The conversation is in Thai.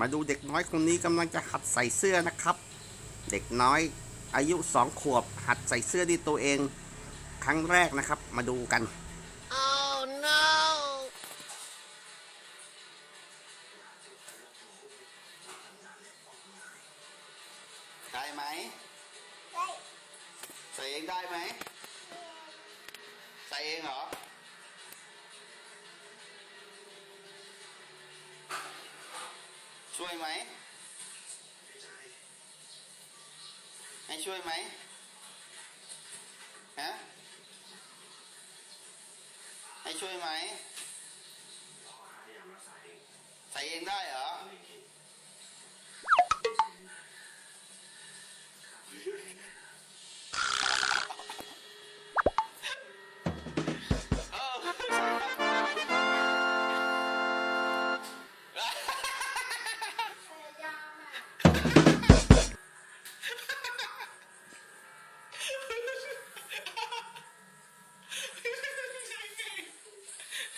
มาดูเด็กน้อยคนนี้กำลังจะหัดใส่เสื้อนะครับ เด็กน้อยอายุสองขวบ หัดใส่เสื้อด้วยตัวเอง ครั้งแรกนะครับ มาดูกัน Oh no! ได้ไหมใส่เองได้ไหมใส่เองเหรอ ช่วยไหมให้ช่วยไหมฮะให้ช่วยไหมใส่เองได้เหรอ